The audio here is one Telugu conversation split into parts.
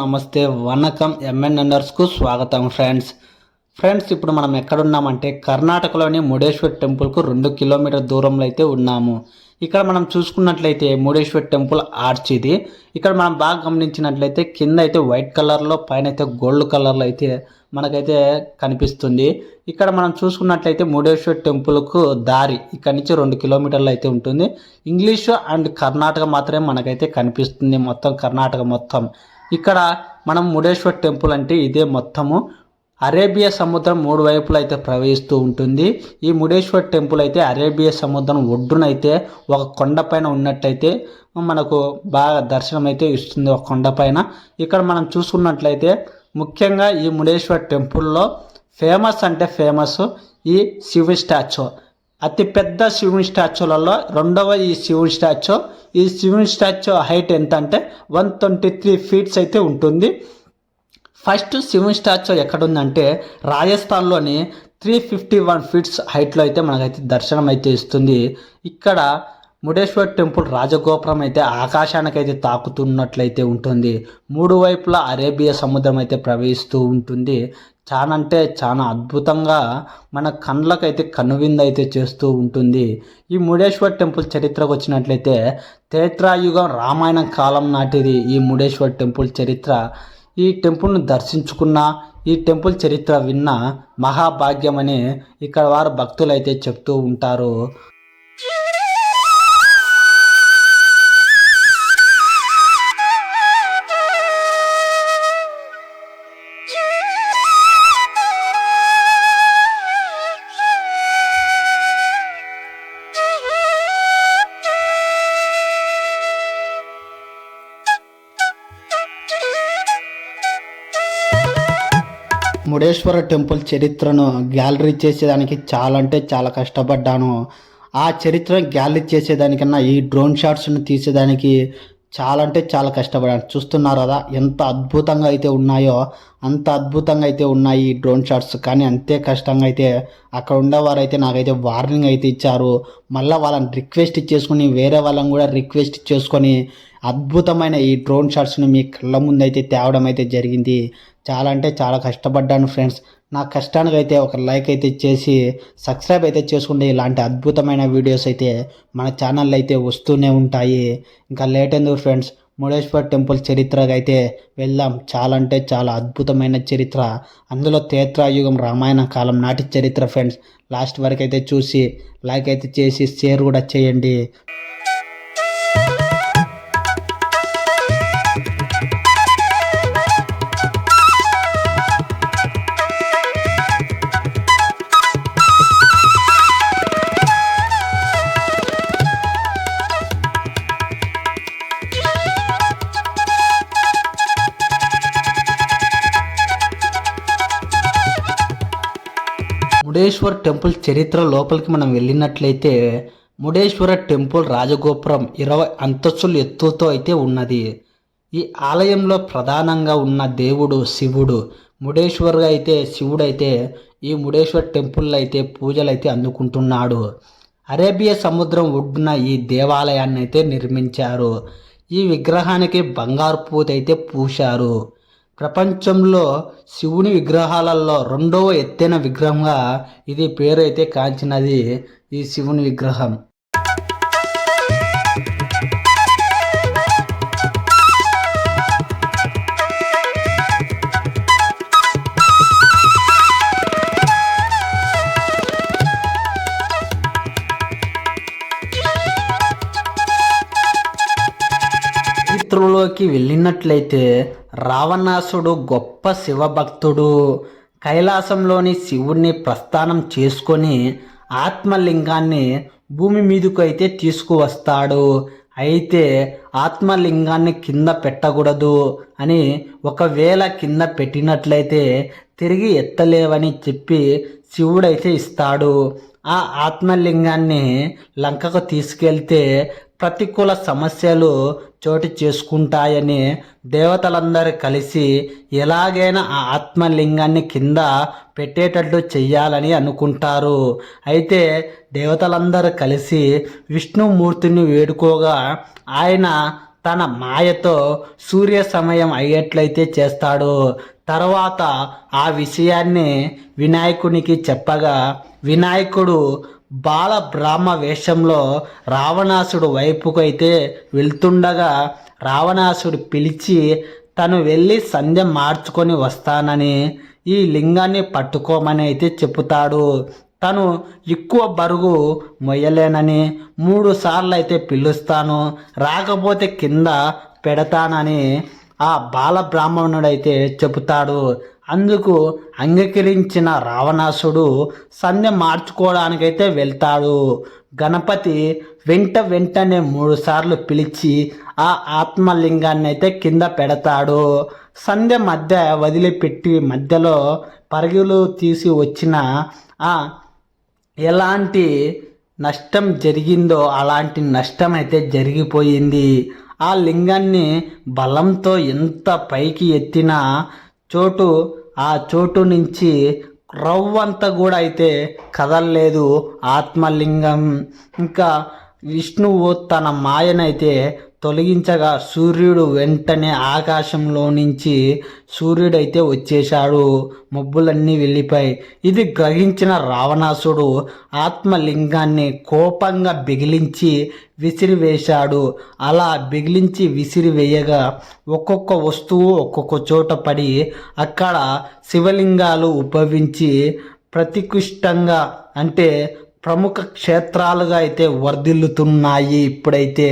నమస్తే వనకం ఎంఎన్ అండర్స్కు స్వాగతం ఫ్రెండ్స్. ఫ్రెండ్స్ ఇప్పుడు మనం ఎక్కడున్నామంటే కర్ణాటకలోని ముడేశ్వర్ టెంపుల్కు రెండు కిలోమీటర్ దూరంలో అయితే ఉన్నాము. ఇక్కడ మనం చూసుకున్నట్లయితే ముడేశ్వర్ టెంపుల్ ఆర్చ్ ఇది ఇక్కడ మనం బాగా గమనించినట్లయితే కింద అయితే వైట్ కలర్లో పైన అయితే గోల్డ్ కలర్లో అయితే మనకైతే కనిపిస్తుంది. ఇక్కడ మనం చూసుకున్నట్లయితే ముడేశ్వర్ టెంపుల్కు దారి ఇక్కడ నుంచి రెండు కిలోమీటర్లు అయితే ఉంటుంది. ఇంగ్లీష్ అండ్ కర్ణాటక మాత్రమే మనకైతే కనిపిస్తుంది మొత్తం కర్ణాటక మొత్తం. ఇక్కడ మనం ముడేశ్వర్ టెంపుల్ అంటే ఇదే మొత్తము. అరేబియా సముద్రం మూడు వైపులు అయితే ప్రవహిస్తూ ఉంటుంది. ఈ ముడేశ్వర్ టెంపుల్ అయితే అరేబియా సముద్రం ఒడ్డునైతే ఒక కొండపైన ఉన్నట్టయితే మనకు బాగా దర్శనం అయితే ఇస్తుంది ఒక కొండపైన ఇక్కడ మనం చూసుకున్నట్లయితే ముఖ్యంగా ఈ ముడేశ్వర్ టెంపుల్లో ఫేమస్ అంటే ఫేమస్ ఈ శివ స్టాచ్యూ. అతిపెద్ద శివుని స్టాచ్యూలలో రెండవ ఈ శివుని స్టాచ్యూ. ఈ శివుని స్టాచ్యూ హైట్ ఎంత అంటే వన్ ట్వంటీ త్రీ ఫీట్స్ అయితే ఉంటుంది. ఫస్ట్ శివుని స్టాచ్యూ ఎక్కడుందంటే రాజస్థాన్లోని త్రీ ఫిఫ్టీ వన్ ఫీట్స్ హైట్లో అయితే మనకైతే దర్శనం అయితే ఇస్తుంది. ఇక్కడ ముడేశ్వర్ టెంపుల్ రాజగోపురం అయితే ఆకాశానికి అయితే తాకుతున్నట్లయితే ఉంటుంది. మూడు వైపులా అరేబియా సముద్రం అయితే ప్రవహిస్తూ ఉంటుంది. చాలా అంటే చాలా అద్భుతంగా మన కళ్ళకైతే కనువిందైతే చేస్తూ ఉంటుంది. ఈ ముడేశ్వర్ టెంపుల్ చరిత్రకు వచ్చినట్లయితే త్రేత్రాయుగం రామాయణం కాలం నాటిది ఈ ముడేశ్వర్ టెంపుల్ చరిత్ర. ఈ టెంపుల్ను దర్శించుకున్న ఈ టెంపుల్ చరిత్ర విన్న మహాభాగ్యమని ఇక్కడ వారు భక్తులైతే చెప్తూ ఉంటారు. ముడేశ్వర టెంపుల్ చరిత్రను గ్యాలరీ చేసేదానికి చాలా అంటే చాలా కష్టపడ్డాను. ఆ చరిత్రను గ్యాలరీ చేసేదానికన్నా ఈ డ్రోన్ షాట్స్ను తీసేదానికి చాలా అంటే చాలా కష్టపడాను. చూస్తున్నారు కదా ఎంత అద్భుతంగా అయితే ఉన్నాయో అంత అద్భుతంగా అయితే ఉన్నాయి ఈ డ్రోన్ షాట్స్. కానీ అంతే కష్టంగా అయితే అక్కడ ఉండేవారైతే అయితే నాకైతే వార్నింగ్ అయితే ఇచ్చారు. మళ్ళీ వాళ్ళని రిక్వెస్ట్ చేసుకుని వేరే వాళ్ళని కూడా రిక్వెస్ట్ చేసుకొని అద్భుతమైన ఈ డ్రోన్ షాట్స్ని మీ కళ్ళ ముందు అయితే తేవడం అయితే జరిగింది. చాలా అంటే చాలా కష్టపడ్డాను ఫ్రెండ్స్. నా కష్టానికి అయితే ఒక లైక్ అయితే చేసి సబ్స్క్రైబ్ అయితే చేసుకుంటే ఇలాంటి అద్భుతమైన వీడియోస్ అయితే మన ఛానల్లో అయితే వస్తూనే ఉంటాయి. ఇంకా లేట్ ఎందుకు ఫ్రెండ్స్? ముడేశ్వర్ టెంపుల్ చరిత్రగా అయితే వెళ్దాం. చాలా అంటే చాలా అద్భుతమైన చరిత్ర. అందులో తేత్రాయుగం రామాయణ కాలం నాటి చరిత్ర ఫ్రెండ్స్. లాస్ట్ వరకు అయితే చూసి లైక్ అయితే చేసి షేర్ కూడా చేయండి. ముడేశ్వర్ టెంపుల్ చరిత్ర లోపలికి మనం వెళ్ళినట్లయితే ముడేశ్వర టెంపుల్ రాజగోపురం ఇరవై అంతస్తులు ఎత్తుతో అయితే ఉన్నది. ఈ ఆలయంలో ప్రధానంగా ఉన్న దేవుడు శివుడు. ముడేశ్వర్ అయితే శివుడు అయితే ఈ ముడేశ్వర్ టెంపుల్లో అయితే పూజలు అయితే అందుకుంటున్నాడు. అరేబియా సముద్రం ఒడ్డున ఈ దేవాలయాన్ని అయితే నిర్మించారు. ఈ విగ్రహానికి బంగారు పూత అయితే పూశారు. ప్రపంచంలో శివుని విగ్రహాలలో రెండవ ఎత్తైన విగ్రహంగా ఇది పేరు అయితే కాంచినది ఈ శివుని విగ్రహం. చరిత్రలోకి వెళ్ళినట్లయితే రావణాసుడు గొప్ప శివభక్తుడు. కైలాసంలోని శివుణ్ణి ప్రస్థానం చేసుకొని ఆత్మలింగాన్ని భూమి మీదకు అయితే తీసుకువస్తాడు. అయితే ఆత్మలింగాన్ని కింద పెట్టకూడదు అని ఒకవేళ కింద పెట్టినట్లయితే తిరిగి ఎత్తలేవని చెప్పి శివుడైతే ఇస్తాడు. ఆ ఆత్మలింగాన్ని లంకకు తీసుకెళ్తే ప్రతికూల సమస్యలు చోటు చేసుకుంటాయని దేవతలందరూ కలిసి ఎలాగైనా ఆ ఆత్మలింగాన్ని కింద పెట్టేటట్లు చెయ్యాలని అనుకుంటారు. అయితే దేవతలందరూ కలిసి విష్ణుమూర్తిని వేడుకోగా ఆయన తన మాయతో సూర్య సమయం అయ్యేట్లయితే చేస్తాడు. తర్వాత ఆ విషయాన్ని వినాయకునికి చెప్పగా వినాయకుడు బాల బ్రాహ్మ వేషంలో రావణాసుడు వైపుకు అయితే వెళ్తుండగా రావణాసుడు పిలిచి తను వెళ్ళి సంధ్య మార్చుకొని వస్తానని ఈ లింగాన్ని పట్టుకోమని అయితే చెప్తాడు. తను ఎక్కువ బరువు మొయ్యలేనని మూడు సార్లు అయితే పిలుస్తాను. రాకపోతే కింద పెడతానని ఆ బాల బ్రాహ్మణుడైతే చెబుతాడు అందుకు అంగీకరించిన రావణాసుడు సంధ్య మార్చుకోవడానికైతే వెళ్తాడు. గణపతి వెంట వెంటనే మూడు సార్లు పిలిచి ఆ ఆత్మలింగాన్ని అయితే కింద పెడతాడు. సంధ్య మధ్య వదిలిపెట్టి మధ్యలో పరుగులు తీసి వచ్చిన ఆ ఎలాంటి నష్టం జరిగిందో అలాంటి నష్టం అయితే జరిగిపోయింది. ఆ లింగాన్ని బలంతో ఎంత పైకి ఎత్తినా చోటు ఆ చోటు నుంచి రవ్వంతా కూడా అయితే కదలలేదు ఆత్మలింగం. ఇంకా విష్ణువు తన మాయనైతే తొలగించగా సూర్యుడు వెంటనే ఆకాశంలో నుంచి సూర్యుడైతే వచ్చేశాడు. మబ్బులన్నీ వెళ్ళిపోయి ఇది గ్రహించిన రావణాసుడు ఆత్మలింగాన్ని కోపంగా బిగిలించి విసిరివేశాడు. అలా బిగిలించి విసిరివేయగా ఒక్కొక్క వస్తువు ఒక్కొక్క చోట పడి అక్కడ శివలింగాలు ఉద్భవించి ప్రతికృష్టంగా అంటే ప్రముఖ క్షేత్రాలుగా అయితే వర్ధిల్లుతున్నాయి ఇప్పుడైతే.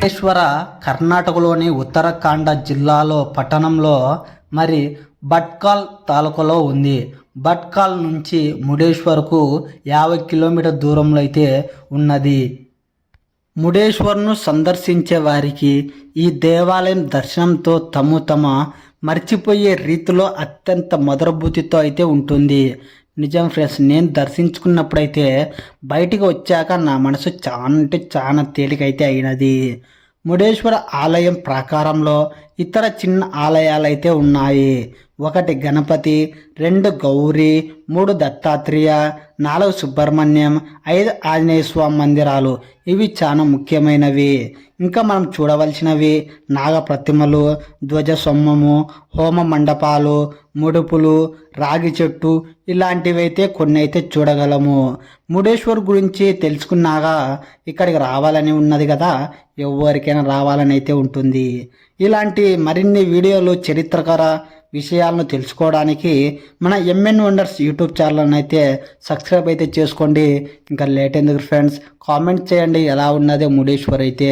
మురుడేశ్వర కర్ణాటకలోని ఉత్తరాఖండ జిల్లాలో పట్టణంలో మరి భట్కాల్ తాలూకాలో ఉంది. భట్కాల్ నుంచి ముడేశ్వర్కు యాభై కిలోమీటర్ దూరంలో అయితే ఉన్నది. ముడేశ్వర్ను సందర్శించే వారికి ఈ దేవాలయం దర్శనంతో తమ తమ మర్చిపోయే రీతిలో అత్యంత మధురభూతితో అయితే ఉంటుంది. నిజం ఫ్రెండ్స్ నేను దర్శించుకున్నప్పుడైతే బయటికి వచ్చాక నా మనసు చాలా అంటే చాలా తేలికైతే అయినది. ముడేశ్వర ఆలయం ప్రాకారంలో ఇతర చిన్న ఆలయాలైతే ఉన్నాయి. ఒకటి గణపతి రెండు గౌరీ మూడు దత్తాత్రేయ నాలుగు సుబ్రహ్మణ్యం ఐదు ఆంజనేయ స్వామి మందిరాలు. ఇవి చాలా ముఖ్యమైనవి. ఇంకా మనం చూడవలసినవి నాగ ప్రతిమలు ధ్వజసొమ్మము హోమ మండపాలు ముడుపులు రాగి చెట్టు ఇలాంటివి అయితే కొన్ని అయితే చూడగలము. ముడేశ్వర్ గురించి తెలుసుకున్నాక ఇక్కడికి రావాలని ఉన్నది కదా ఎవరికైనా రావాలని అయితే ఉంటుంది. ఇలాంటి మరిన్ని వీడియోలు చరిత్రకర విషయాలను తెలుసుకోవడానికి మన ఎంఎన్ వండర్స్ యూట్యూబ్ ఛానల్ అయితే సబ్స్క్రైబ్ అయితే చేసుకోండి. ఇంకా లేట్ ఎందుకు ఫ్రెండ్స్ కామెంట్ చేయండి. ఎలా ఉన్నది ముడేశ్వర్ అయితే?